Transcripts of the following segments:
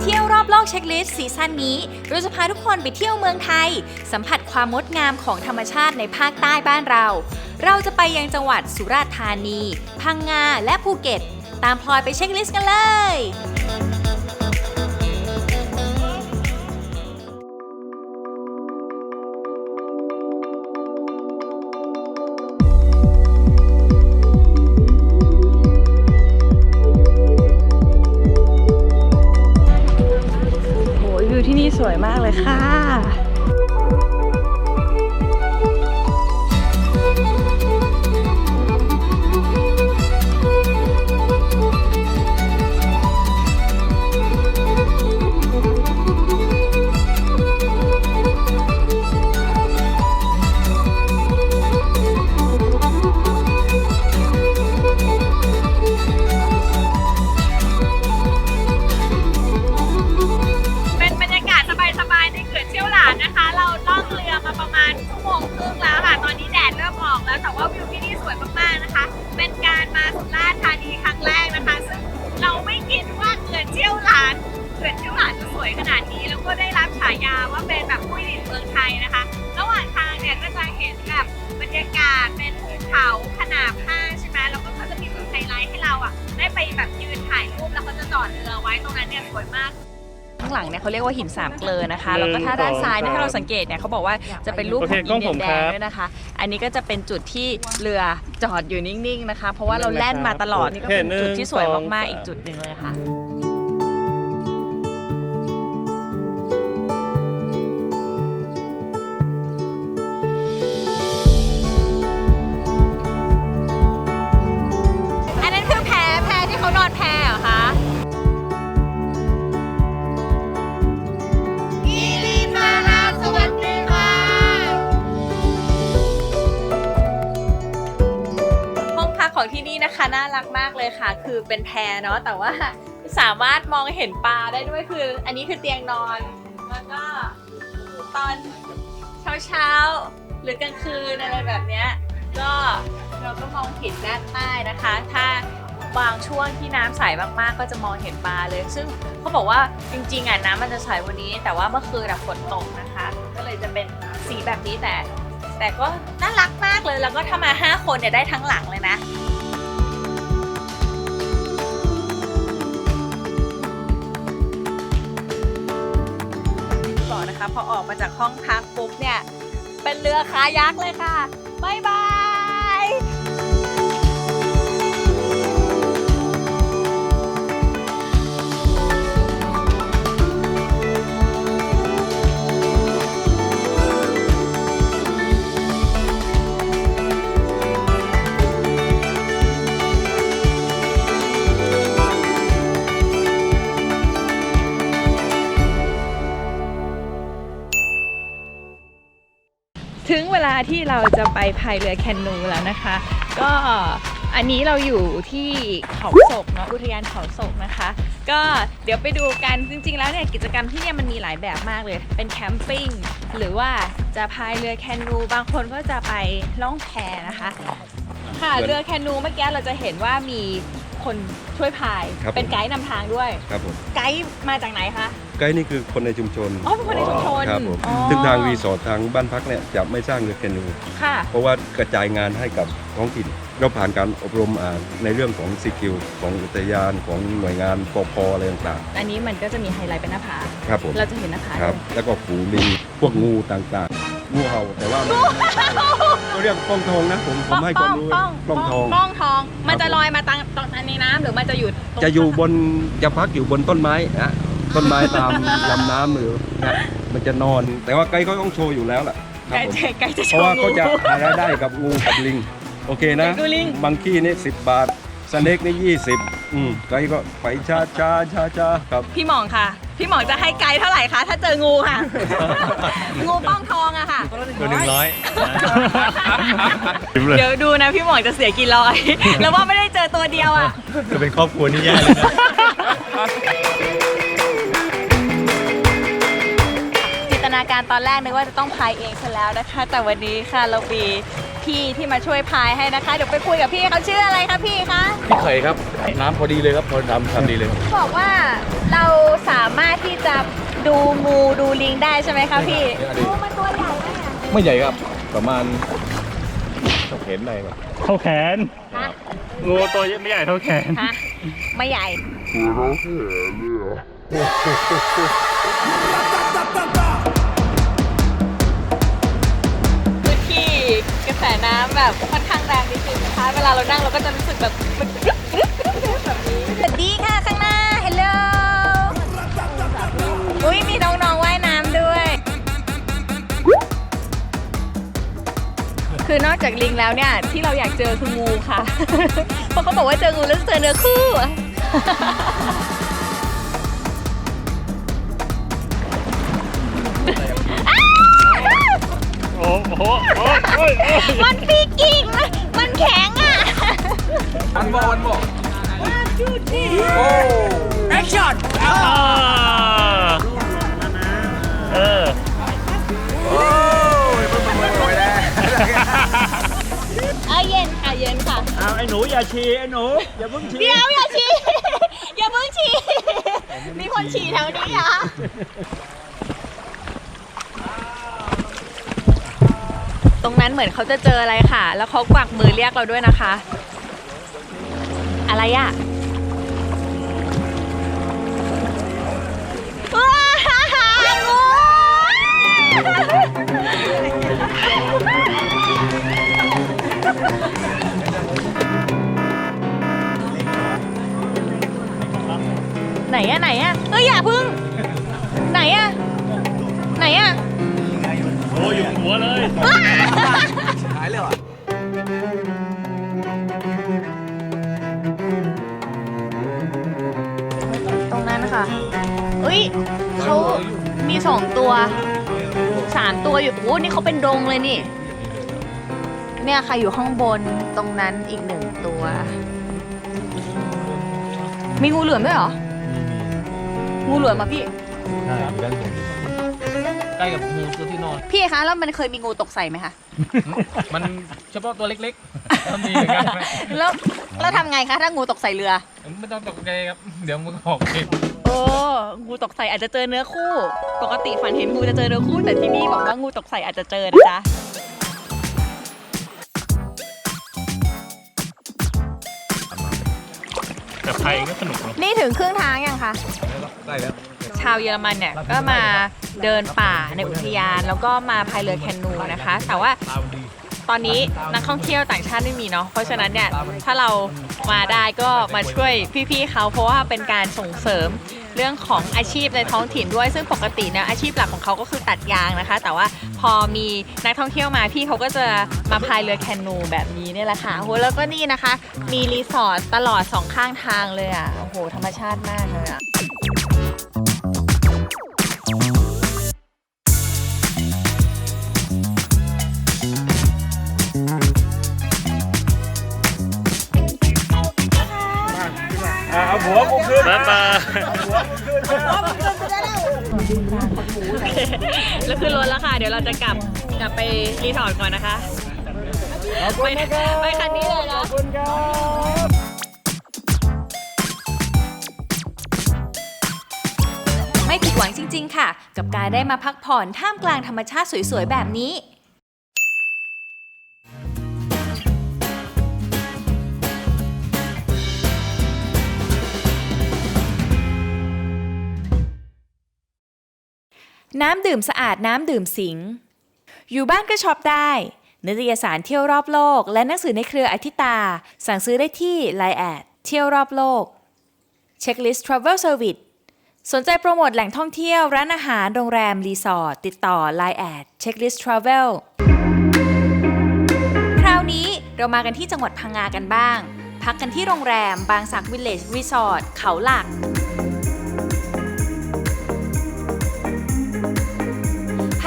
เที่ยวรอบโลกเช็คลิสต์ซีซั่นนี้ เราจะพาทุกคนไปเที่ยวเมืองไทย สัมผัสความงดงามของธรรมชาติในภาคใต้บ้านเรา เราจะไปยังจังหวัดสุราษฎร์ธานี พังงาและภูเก็ต ตามพลอยไปเช็คลิสต์กันเลยางหลังเนี่ยเขาเรียกว่าหินสามเกลอนะคะ แล้วก็ถ้าด้านซ้ายเนี่ยถ้าเราสังเกตเนี่ยเขาบอกว่าจะเป็นรูปโอขเคองกล้อิองนเดียผมแดครังบด้วยนะคะ อันนี้ก็จะเป็นจุดที่เรือจอดอยู่นิ่งๆนะคะ เพราะว่าเราแล่นมาตลอดนี่ก็เป็นจุดที่สวยมากๆอีกจุดหนึ่งเลยค่ะ น่ารักมากเลยค่ะ คือเป็นแพรเนาะแต่ว่าสามารถมองเห็นปลาได้ด้วยคือ อันนี้คือเตียงนอน แล้วก็ตอนเช้าเช้าๆหรือกลางคืนอะไรแบบเนี้ยก็เราก็มองเห็นด้านใต้นะคะ ถ้าบางช่วงที่น้ำใสมากๆ ก็จะมองเห็นปลาเลย ซึ่งเขาบอกว่าจริงๆอะน้ำมันจะใสวันนี้ แต่ว่าเมื่อคืนฝนตกนะคะ ก็เลยจะเป็นสีแบบนี้แต่ แต่ก็น่ารักมากเลยแล้วก็ถ้ามา 5 คนเนี่ยได้ทั้งหลังเลยนะ พอออกมาจากห้องพักปุ๊บเนี่ย เป็นเรือคายักเลยค่ะ บ๊ายบาย ถึงเวลาที่เราจะไปพายเรือแคนูแล้วนะคะ ก็อันนี้เราอยู่ที่เขาศกเนาะอุทยานเขาศกนะคะ ก็เดี๋ยวไปดูกันจริงๆ แล้วเนี่ยกิจกรรมที่เนี่ยมันมีหลายแบบมากเลย เป็นแคมปิ้งหรือว่าจะพายเรือแคนูบางคนก็จะไปล่องแพนะคะค่ะเรือแคนูเมื่อกี้เราจะเห็นว่ามีคนช่วยพายครับเป็นไกด์นำทางด้วยครับผมไกด์มาจากไหนคะ ไกด์นี่คือคนในชุมชนอ๋อเป็นคนในชุมชนครับผมอ๋อซึ่งทางรีสอร์ททางบ้านพักเนี่ยจะไม่สร้างเรือแคนู ค่ะ เพราะว่ากระจายงานให้กับท้องถิ่น เราผ่านการอบรมอ่าในเรื่องของซีคิวของอุทยานของหน่วยงานปพอะไรต่างอันนี้มันก็จะมีไฮไลท์เป็นหน้าผา ๆครับผมเราจะเห็นหน้าผาครับด้วยแล้วก็ฝูงลิงพวกงูต่างๆงูเห่าแต่ว่าเขาเรียกป้องทองนะผมผมให้ความรู้ป้องป้องทอง ป้องทอง มันครัจะบผมลอยมาตังตอนในน้ำหรือมันจะอยู่ตรงจะอยู่บนจะพักอยู่บนต้นไม้นะ ต้นไม้ตามลำน้ำหรือนะมันจะนอน แต่ว่าไกด์เขาต้องโชว์อยู่แล้วล่ะครัไกบลผมจะไกลจะเพโชราะว์ว่างู เขาจะหารายได้กับงูกับลิง โอเคนะดูลิงบางขี้นี่สิบบาทสเน็กนี่ยี่สิบอืมไกด์ก็ไปช้าช้าช้าช้าครับ พี่หมองค่ะ พี่หมองจะให้ไกลเท่าไหร่คะ ถ้าเจองูค่ะ งูป้องทองอะค่ะ ตัวหนึ่งร้อยเดี๋ยวดูนะพี่หมองจะเสียกี่ร้อย แล้วว่าไม่ได้เจอตัวเดียวอะ จะเป็นครอบครัวนี่แย่เลยนะ นตนาการตอนแรกนึกว่าจะต้องพายเองซะแล้วนะคะ แต่วันนี้ค่ะเรามีพี่ที่มาช่วยพายให้นะคะเดี๋ยวไปคุยกับพี่เขาชื่ออะไรคะพี่คะพี่ไข่ครับน้ำพอดีเลยครับพอทำทำดีเลยครับบอกว่าเราสามารถที่จะดูงูดูลิงได้ใช่ไหมคะพี่ได้ได้งูมันตัวใหญ่ไหมอะไม่ใหญ่ครับประมาณเท่าแขนได้ครับเท่าแขนฮะงูตัวไม่ใหญ่เท่าแขนฮะไม่ใหญ่พื้ แสน้ำแบบค่อนข้างแรงนิดนึงนะคะ เวลาเรานั่งเราก็จะรู้สึกแบบมันรึ๊บรึ๊บรึ๊บแบบนี้สวัสดีค่ะข้างหน้าเฮลโลอุ้ยมีน้องๆว่ายน้ำด้วย คือนอกจากลิงแล้วเนี่ย ที่เราอยากเจอคืองูค่ะ เพราะเขาบอกว่าเจองูแล้วเจอเนื้อคู่ มันปีกิ่งมันมันแข็งอะ วันบ่วันบ่อ่าเออเออเย็นค่ะเย็นค่ะ เอาไอ้หนูอย่าฉี่ไอ้หนูอย่าเพิ่งฉี่เดี๋ยวอย่าฉี่อย่าเพิ่งฉี่มีคนฉี่แถวนี้เหรอ รงนั้นเหมือนเขาจะเจออะไรค่ะ แล้วเขากวักมือเรียกเราด้วยนะคะ อะไรอะ ค่ะอยู่ข้างบนตรงนั้นอีกหนึ่งตัว มีงูเหลือมด้วยเหรอ งูเหลือมมาพี่ใกล้กับงูตัวที่นอน พี่คะแล้วมันเคยมีงูตกใส่ไหมคะ มันเฉพาะตัวเล็กๆทำดีเหมือนกันแล้วแล้วทำไงคะถ้างูตกใส่เรือ ไม่ต้องตกใจครับ เดี๋ยวมันก็ออกเองโอ้งูตกใส่อาจจะเจอเนื้อคู่ ปกติฝันเห็นงูจะเจอเนื้อคู่ แต่ที่นี่บอกว่างูตกใส่อาจจะเจอนะจ๊ะ แต่ไทยก็สนุกเนอะนี่ถึงครึ่งทางยังคะได้แล้ว ชาวเยอรมันเนี่ยก็มาเดินป่าในอุทยาน แล้วก็มาพายเรือแคนูนะคะ แต่ว่าตอนนี้นักท่องเที่ยวต่างชาติไม่มีเนาะ เพราะฉะนั้นเนี่ยถ้าเรามาได้ก็มาช่วยพี่ๆเขาเพราะว่าเป็นการส่งเสริม เรื่องของอาชีพในท้องถิ่นด้วยซึ่งปกติเนี่ยอาชีพหลักของเขาก็คือตัดยางนะคะ แต่ว่าพอมีนักท่องเที่ยวมาพี่เขาก็จะมาพายเรือแคนูแบบนี้เนี่ยแหละค่ะโอ้โหแล้วก็นี่นะคะ มีรีสอร์ทตลอดสองข้างทางเลยอะโอ้โหธรรมชาติมากเลยอะ หัวกูขึ้นมามาแล้วขึ้นรถแล้วค่ะ เดี๋ยวเราจะกลับกลับไปรีสอร์ทก่อนนะคะ ไปไปคันนี้เลยนะไม่ผิดหวังจริง ๆ ค่ะ กับการได้มาพักผ่อนท่ามกลางธรรมชาติสวย ๆ แบบนี้ น้ำดื่มสะอาดน้ำดื่มสิง อยู่บ้านก็ช็อปได้ นิตยสารเที่ยวรอบโลก และหนังสือในเครืออธิตา สั่งซื้อได้ที่ Line แอดเที่ยวรอบโลกเช็คลิสต์ Travel Service สนใจโปรโมทแหล่งท่องเที่ยวร้านอาหารโรงแรม รีสอร์ทติดต่อ Line แอด Checklist Travel คราวนี้เรามากันที่จังหวัดพังงากันบ้าง พักกันที่โรงแรมบางสักวิลเลจรีสอร์ทเขาหลัก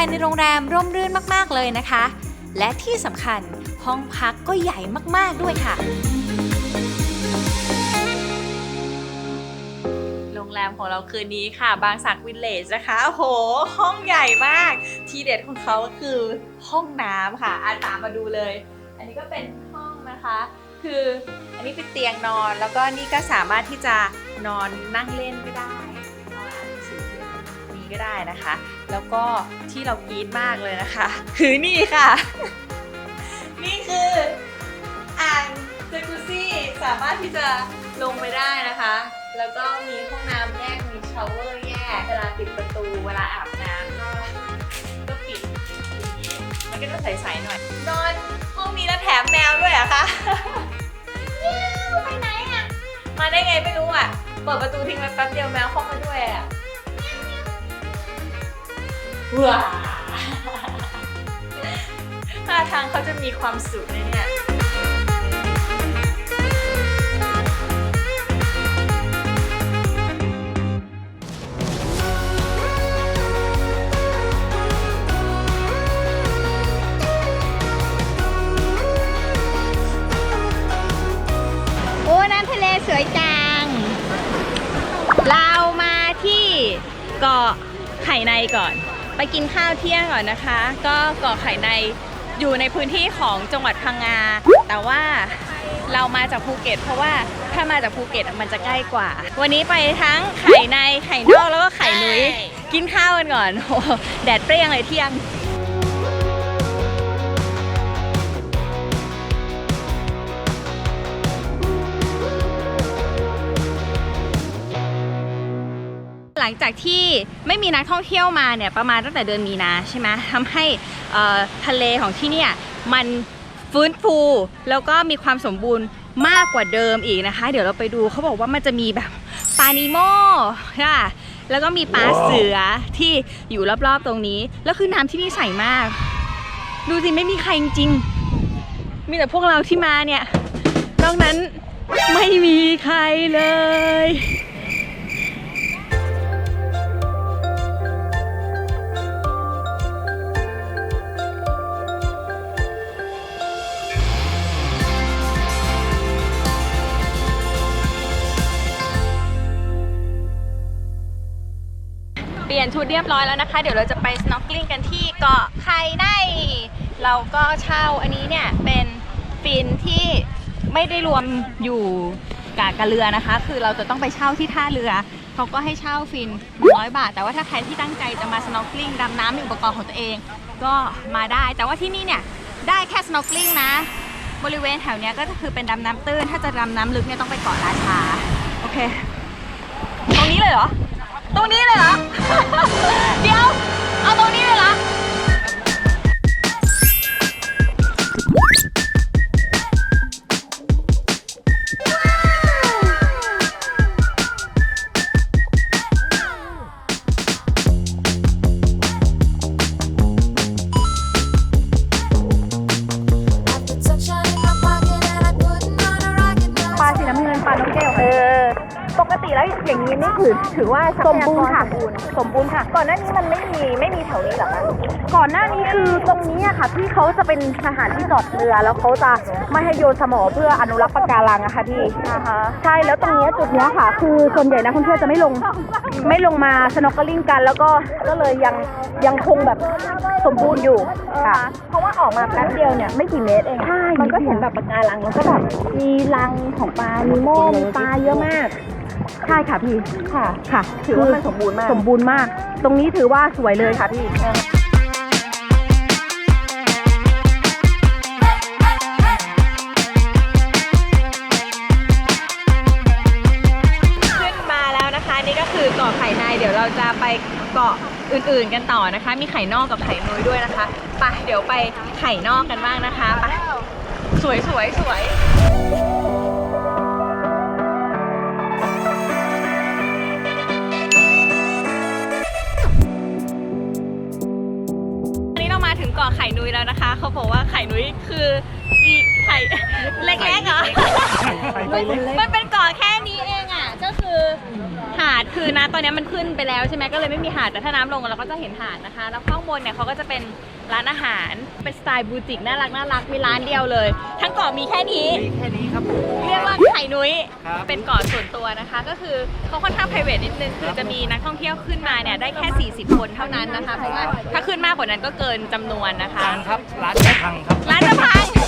ายในโรงแรมร่มรื่นมากๆเลยนะคะ และที่สำคัญห้องพักก็ใหญ่มากๆด้วยค่ะ โรงแรมของเราคืนนี้ค่ะ บางสักวิลเลจนะคะโอ้โห ห้องใหญ่มาก ทีเด็ดของเขาคือห้องน้ำค่ะอาตามมาดูเลย อันี้ก็เป็นห้องนะคะ คืออันนี้เป็นเตียงนอนแล้วก็นี่ก็สามารถที่จะนอนนั่งเล่นก็ได้นอนอ่านหนังสือนี้ก็ได้นะคะ แล้วก็ที่เรากรี๊ดมากเลยนะคะ คือนี่ค่ะ นี่คืออ่างจากุซี่สามารถที่จะลงไปได้นะคะ แล้วก็มีห้องน้ำแยกมีชาวเวอร์แยกเวลาปิดประตูเวลาอาบน้ำก็ก็ปิดอย่างนี้มันก็จะใสๆหน่อย นอนห้องนี้แล้วแถมแมวด้วยเหรอะคะเย้ไปไหนอะมาได้ไงไม่รู้อะเปิดประตูทิ้งไว้แป๊บเดียวแมวเข้ามาด้วยอะ ว้าท่าทางเขาจะมีความสุขเลยเนี่ยโอ้น้ำทะเลสวยจัง เรามาที่เกาะไข่ในก่อน ไปกินข้าวเที่ยงก่อนนะคะ ก็เกาะไข่ในอยู่ในพื้นที่ของจังหวัดพังงา แต่ว่าเรามาจากภูเก็ต เพราะว่าถ้ามาจากภูเก็ตอะมันจะใกล้กว่า วันนี้ไปทั้งไข่ในไข่นอกแล้วก็ไข่นุ้ยกินข้าวกันก่อนโอ้โหแดดเปรี้ยงเลยเที่ยง หลังจากที่ไม่มีนักท่องเที่ยวมาเนี่ยประมาณตั้งแต่เดือนมีนาใช่ไหมทำให้ทะเลของที่เนี่ยมันฟื้นฟูแล้วก็มีความสมบูรณ์มากกว่าเดิมอีกนะคะ เดี๋ยวเราไปดูเขาบอกว่ามันจะมีแบบปลานิโมค่ะแล้วก็มีปลาเสือที่อยู่รอบๆตรงนี้ แล้วคือน้ำที่นี่ใสมาก ดูสิไม่มีใครจริงๆมีแต่พวกเราที่มาเนี่ยนอกนั้นไม่มีใครเลย ลี่ยนชุดเรียบร้อยแล้วนะคะ เดี๋ยวเราจะไป snorkeling กันที่เกาะไข่ในเราก็เช่าอันนี้เนี่ยเป็นฟินที่ไม่ได้รวมอยู่กับกระเรือนะคะ คือเราจะต้องไปเช่าที่ท่าเรือ เขาก็ให้เช่าฟินร้อยบาท แต่ว่าถ้าใครที่ตั้งใจจะมา snorkeling ดำน้ำมีอุปกรณ์ของตัวเอง ก็มาได้ แต่ว่าที่นี่เนี่ยได้แค่ snorkeling นะ บริเวณแถวเนี้ยก็คือเป็นดำน้ำตื้น ถ้าจะดำน้ำลึกเนี่ยต้องไปเกาะราชา โอเค ตรงนี้เลยเหรอ ตรงนี้เลยเหรอ เดี๋ยว เอาตรงนี้เลยเหรอ แล้วอย่างนี้นี่คือถือว่าสมบูรณ์ค่ะ สมบูรณ์ค่ะ ก่อนหน้านี้มันไม่มีไม่มีแถวนี้หรอคะก่อนหน้านี้คือตรงนี้อะค่ะที่เขาจะเป็นสถานที่จอดเรือแล้วเขาจะไม่ให้โยนสมอเพื่ออนุรักษ์ปะการังอะค่ะพี่ใช่แล้วตรงเนี้ยจุดเนี้ยค่ะ คือส่วนใหญ่นักท่องเที่ยวจะไม่ลง ไม่ลงมาสโนว์กลิ่งกันแล้วก็ก็เลยยังยังคงแบบสมบูรณ์อยู่ค่ะ เพราะว่าออกมาแป๊บเดียวเนี่ยไม่กี่เมตรเองมันก็เห็นแบบปะการังแล้วก็แบบมีรังของปลานีโมมีปลาเยอะมาก ใช่ค่ะพี่ค่ะค่ะถือว่ามันสมบูรณ์มาก สมบูรณ์มาก ตรงนี้ถือว่าสวยเลยค่ะพี่ จะไปเกาะอื่นๆกันต่อนะคะ มีไข่นอกกับไข่นุ้ยด้วยนะคะไปเดี๋ยวไปไข่นอกกันบ้างนะคะไปสวยสวยสวยอันนี้เรามาถึงเกาะไข่นุ้ยแล้วนะคะ เขาบอกว่าไข่นุ้ยคืออีไข่เล็กๆเหรอมันเป็นเกาะแค่นี้เองอะก็คือาดคือนะตอนนี้มันขึ้นไปแล้วใช่ไหมก็เลยไม่มีหาดแต่ถ้าน้ำลงเราก็จะเห็นหาดนะคะ แล้วข้างบนเนี่ยเขาก็จะเป็นร้านอาหารเป็นสไตล์บูติกน่ารักน่ารักมีร้านเดียวเลย ทั้งเกาะมีแค่นี้แค่นี้ครับเรียกว่าไข่นุ้ย ครับ เป็นเกาะส่วนตัวนะคะ ก็คือเขาค่อนข้าง private นิดนึง คือจะมีนักท่องเที่ยวขึ้นมาเนี่ยได้แค่ 40 คนเท่านั้นนะคะ เพราะว่าถ้าขึ้นมากกว่านั้นก็เกินจำนวนนะคะพังครับร้านจะพังครับ ร้านจะพัง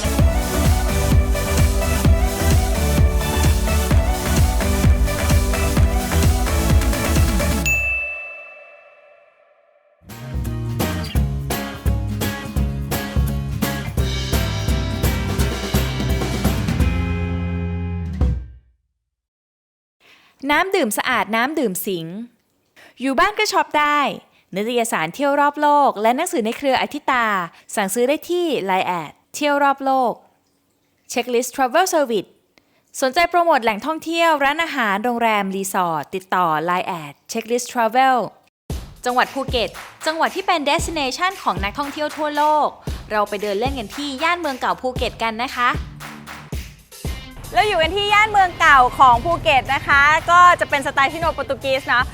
น้ำดื่มสะอาดน้ำดื่มสิง อยู่บ้านก็ช็อปได้ นิตยสารเที่ยวรอบโลก และหนังสือในเครืออธิตา สั่งซื้อได้ที่ Line แอดเที่ยวรอบโลกเช็คลิสต์ Travel Service สนใจโปรโมทแหล่งท่องเที่ยว ร้านอาหาร โรงแรม รีสอร์ท ติดต่อ Line แอดเช็คลิสต์ Travel จังหวัดภูเก็ต จังหวัดที่เป็น destination ของนักท่องเที่ยวทั่วโลก เราไปเดินเล่นกันที่ย่านเมืองเก่าภูเก็ตกันนะคะ แล้วอยู่กันที่ย่านเมืองเก่าของภูเก็ตนะคะ ก็จะเป็นสไตล์ชิโนโปรตุกีสเนาะ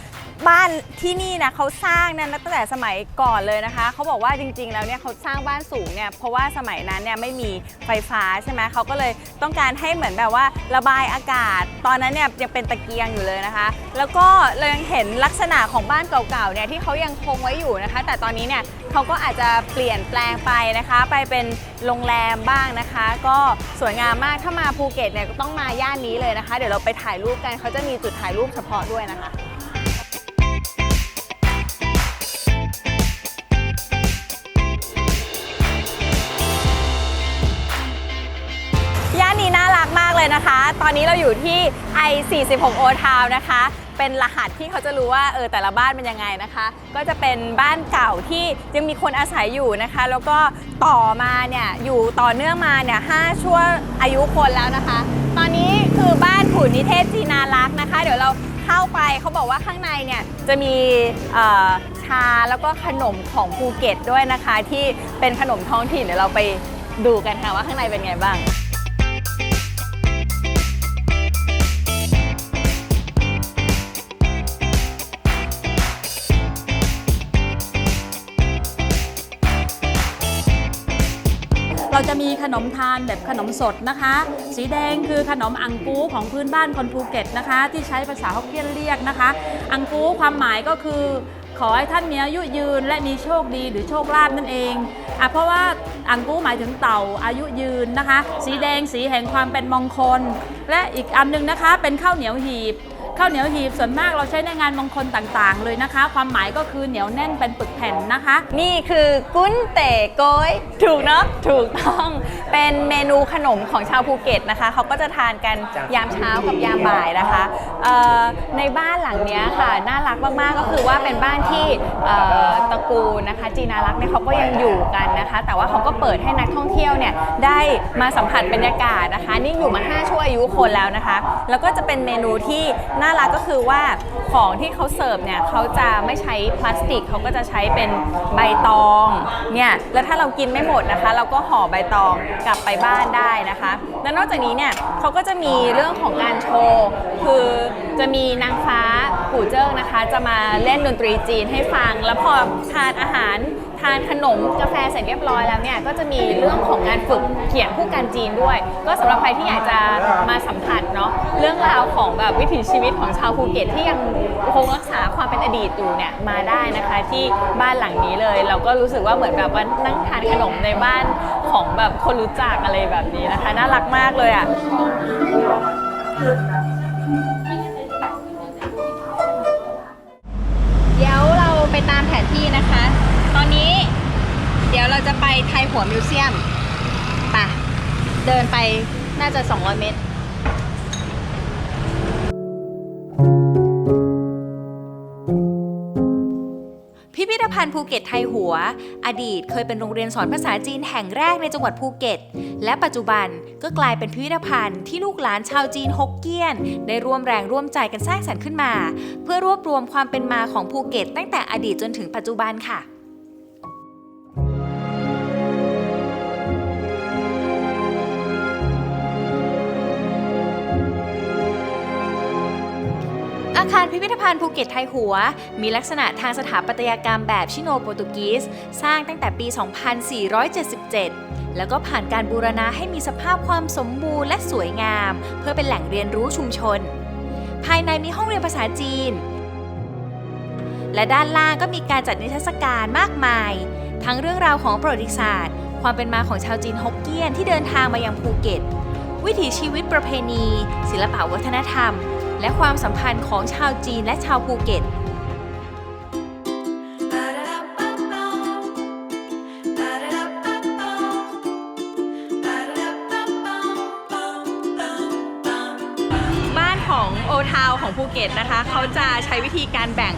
บ้านที่นี่นะเขาสร้างนั้นตั้งแต่สมัยก่อนเลยนะคะเขาบอกว่าจริง ๆ แล้วเนี่ยเขาสร้างบ้านสูงเนี่ยเพราะว่าสมัยนั้นเนี่ยไม่มีไฟฟ้าใช่ไหมเขาก็เลยต้องการให้เหมือนแบบว่าระบายอากาศ ตอนนั้นเนี่ยยังเป็นตะเกียงอยู่เลยนะคะ แล้วก็เรายังเห็นลักษณะของบ้านเก่าๆเนี่ยที่เขายังคงไว้อยู่นะคะ แต่ตอนนี้เนี่ยเขาก็อาจจะเปลี่ยนแปลงไปนะคะ ไปเป็นโรงแรมบ้างนะคะ ก็สวยงามมากถ้ามาภูเก็ตเนี่ยก็ต้องมาย่านนี้เลยนะคะ เดี๋ยวเราไปถ่ายรูปกันเขาจะมีจุดถ่ายรูปเฉพาะด้วยนะคะ เลยนะคะ ตอนนี้เราอยู่ที่ i46 o Town นะคะ เป็นรหัสที่เขาจะรู้ว่าเออแต่ละบ้านเป็นยังไงนะคะ ก็จะเป็นบ้านเก่าที่ยังมีคนอาศัยอยู่นะคะ แล้วก็ต่อมาเนี่ยอยู่ต่อเนื่องมาเนี่ยห้าชั่วอายุคนแล้วนะคะ ตอนนี้คือบ้านขุนนิเทศจีนารักษ์นะคะ เดี๋ยวเราเข้าไปเขาบอกว่าข้างในเนี่ยจะมีชาแล้วก็ขนมของภูเก็ตด้วยนะคะ ที่เป็นขนมท้องถิ่นเดี๋ยวเราไปดูกันค่ะว่าข้างในเป็นไงบ้าง เราจะมีขนมทานแบบขนมสดนะคะ สีแดงคือขนมอังกูของพื้นบ้านคนภูเก็ตนะคะ ที่ใช้ภาษาฮกเกี้ยนเรียกนะคะ อังกูความหมายก็คือขอให้ท่านมีอายุยืนและมีโชคดีหรือโชคลาภนั่นเองอะเพราะว่าอังกูหมายถึงเต่าอายุยืนนะคะ สีแดงสีแห่งความเป็นมงคล และอีกอันหนึงนะคะ เป็นข้าวเหนียวหีบ ข้าวเหนียวหีบส่วนมากเราใช้ในงานมงคลต่างๆ เลยนะคะ ความหมายก็คือเหนียวแน่นเป็นปึกแผ่นนะคะ นี่คือกุ้นเต๋โกยถูกเนาะถูกต้องเป็นเมนูขนมของชาวภูเก็ตนะคะ เขาก็จะทานกันยามเช้ากับยามบ่ายนะคะเอ่อในบ้านหลังเนี้ยค่ะน่ารักมากๆก็คือว่าเป็นบ้านที่เอ่อตระกูลนะคะ จีนารักษ์เนี่ยเขาก็ยังอยู่กันนะคะ แต่ว่าเขาก็เปิดให้นักท่องเที่ยวเนี่ยได้มาสัมผัสบรรยากาศนะคะ นี่อยู่มา5ชั่วอายุคนแล้วนะคะ แล้วก็จะเป็นเมนูที่น่าารักก็คือว่าของที่เขาเสิร์ฟเนี่ยเขาจะไม่ใช้พลาสติกเขาก็จะใช้เป็นใบตองเนี่ยแล้วถ้าเรากินไม่หมดนะคะ เราก็ห่อใบตองกลับไปบ้านได้นะคะ แล้วนอกจากนี้เนี่ยเขาก็จะมีเรื่องของการโชว์คือจะมีนางฟ้าปู่เจิ้งนะคะ จะมาเล่นดนตรีจีนให้ฟัง แล้วพอทานอาหาร ทานขนมกาแฟเสร็จเรียบร้อยแล้วเนี่ยก็จะมีเรื่องของการฝึกเขียนผู้การจีนด้วย ก็สำหรับใครที่อยากจะมาสัมผัสเนาะเรื่องราวของแบบวิถีชีวิตของชาวภูเก็ตที่ยังคงรักษาความเป็นอดีตอยู่เนี่ยมาได้นะคะที่บ้านหลังนี้เลย เราก็รู้สึกว่าเหมือนแบบว่านั่งทานขนมในบ้านของแบบคนรู้จักอะไรแบบนี้นะคะ น่ารักมากเลยอะเดี๋ยวเราไปตามแผนที่นะคะ ตอนนี้เดี๋ยวเราจะ ไปไทยหัวมิวเซียมไปะเดินไปน่าจะ 200 เมตรพิพิธภัณฑ์ภูเก็ตไทยหัว อดีตเคยเป็นโรงเรียนสอนภาษาจีนแห่งแรกในจังหวัดภูเก็ต และปัจจุบันก็กลายเป็นพิพิธภัณฑ์ที่ลูกหลานชาวจีนฮกเกี้ยน ได้ร่วมแรงร่วมใจกันสร้างสรรค์ขึ้นมา เพื่อรวบรวมความเป็นมาของภูเก็ต ตั้งแต่อดีตจนถึงปัจจุบันค่ะ คารพิพิธภัณฑ์ภูเก็ตไทยหัว มีลักษณะทางสถาปัตยกรรมแบบชิโนโปรตุกีสสร้างตั้งแต่ปี 2477 แล้วก็ผ่านการบูรณะให้มีสภาพความสมบูรณ์และสวยงาม เพื่อเป็นแหล่งเรียนรู้ชุมชน ภายในมีห้องเรียนภาษาจีน และด้านล่างก็มีการจัดนิทรรศการมากมาย ทั้งเรื่องราวของประวัติศาสตร์ ความเป็นมาของชาวจีนฮกเกี้ยนที่เดินทางมายังภูเก็ต วิถีชีวิตประเพณี ศิลปวัฒนธรรม และความสัมพันธ์ของชาวจีนและชาวภูเก็ต บ้านของโอทาวของภูเก็ตนะคะ เขาจะใช้วิธีการแบ่ง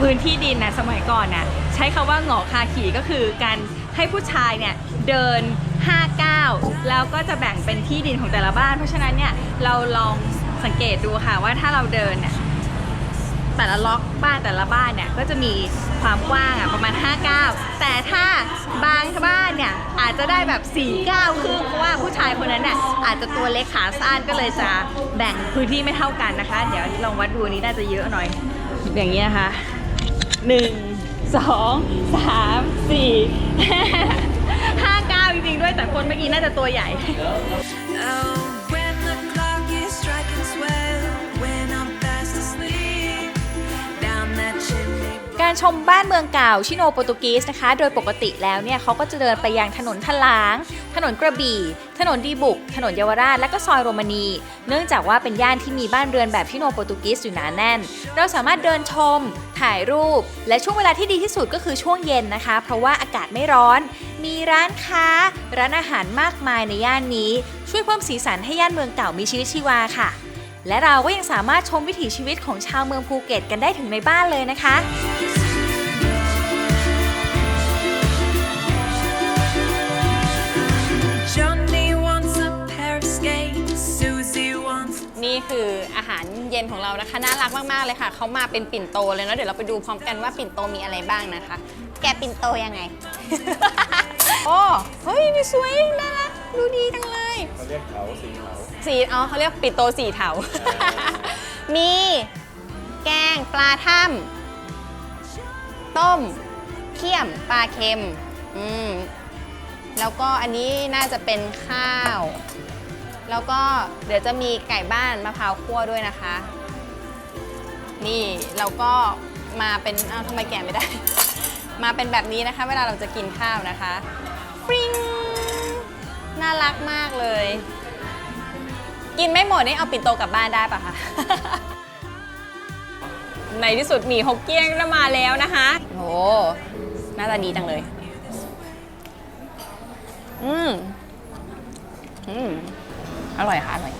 พื้นที่ดินนะสมัยก่อนน่ะใช้คาว่าหงอคาขี่ก็คือการให้ผู้ชายเนี่ยเดิน5ก้าวแล้วก็จะแบ่งเป็นที่ดินของแต่ละบ้าน เพราะฉะนั้นเนี่ยเราลอง สังเกตดูค่ะว่าถ้าเราเดินเนี่ยแต่ละล็อกบ้านแต่ละบ้านเนี่ยก็จะมีความกว้างอะประมาณ 5 ก้าวแต่ถ้าบางบ้านเนี่ยอาจจะได้แบบ4ก้าวครึ่งเพราะว่าผู้ชายคนนั้นเนี่ยอาจจะตัวเล็กขาสั้นก็เลยจะแบ่งพื้นที่ไม่เท่ากันนะคะ เดี๋ยวลองวัดดูอันนี้น่าจะเยอะหน่อย อย่างนี้นะคะหนึ่งสองสามสี่ห้าเก้าจริงๆด้วยแต่คนเมื่อกี้น่าจะตัวใหญ่ การชมบ้านเมืองเก่าชิโนโปรตุกีสนะคะ โดยปกติแล้วเนี่ยเขาก็จะเดินไปยังถนนทลาง ถนนกระบี่ ถนนดีบุก ถนนเยาวราช และก็ซอยโรมานี เนื่องจากว่าเป็นย่านที่มีบ้านเรือนแบบชิโนโปรตุกีสอยู่หนาแน่น เราสามารถเดินชม ถ่ายรูป และช่วงเวลาที่ดีที่สุดก็คือช่วงเย็นนะคะ เพราะว่าอากาศไม่ร้อน มีร้านค้า ร้านอาหารมากมายในย่านนี้ ช่วยเพิ่มสีสันให้ย่านเมืองเก่ามีชีวิตชีวาค่ะ และเราก็ยังสามารถชมวิถีชีวิตของชาวเมืองภูเก็ตกันได้ถึงในบ้านเลยนะคะ Johnny wants a pair of skates, Susie wants นี่คืออาหารเย็นของเรานะคะ น่ารักมากๆเลยค่ะ เขามาเป็นปิ่นโตเลยเนาะเดี๋ยวเราไปดูพร้อมกันว่าปิ่นโตมีอะไรบ้างนะคะ แกะปิ่นโตยังไง โอ้เฮ้ยนี่สวยน่ารัก ดูดีจังเลย เขาเรียกเขาสีเขา สีอ๋อเขาเรียกปิ่นโตสีเถา มี แกงปลาถ้ำต้ม เคี่ยมปลาเค็ม อืม แล้วก็อันนี้น่าจะเป็นข้าว แล้วก็เดี๋ยวจะมีไก่บ้านมะพร้าวคั่วด้วยนะคะ นี่เราก็มาเป็นอ้าวทำไมแกะไม่ได้ มาเป็นแบบนี้นะคะ เวลาเราจะกินข้าวนะคะฟริง น่ารักมากเลย กินไม่หมดนี่เอาปิ่นโตกลับบ้านได้ปะคะ ในที่สุดหมี่ฮกเกี้ยนก็มาแล้วนะคะโอ้หน้าตาดีจังเลย อืมอืมอร่อยค่ะ อร่อย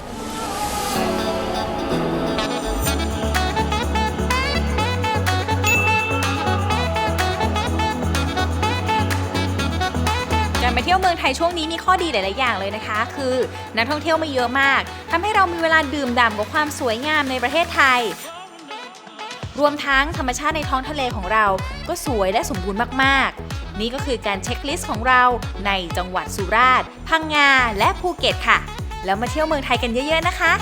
ที่ยวเมืองไทยช่วงนี้มีข้อดีหลาย ๆ อย่างเลยนะคะ คือนักท่องเที่ยวมาเยอะมากทำให้เรามีเวลาดื่มด่ำกับความสวยงามในประเทศไทย รวมทั้งธรรมชาติในท้องทะเลของเราก็สวยและสมบูรณ์มาก ๆ นี่ก็คือการเช็คลิสต์ของเราในจังหวัดสุราษฎร์พังงาและภูเก็ตค่ะ แล้วมาเที่ยวเมืองไทยกันเยอะ ๆ นะคะ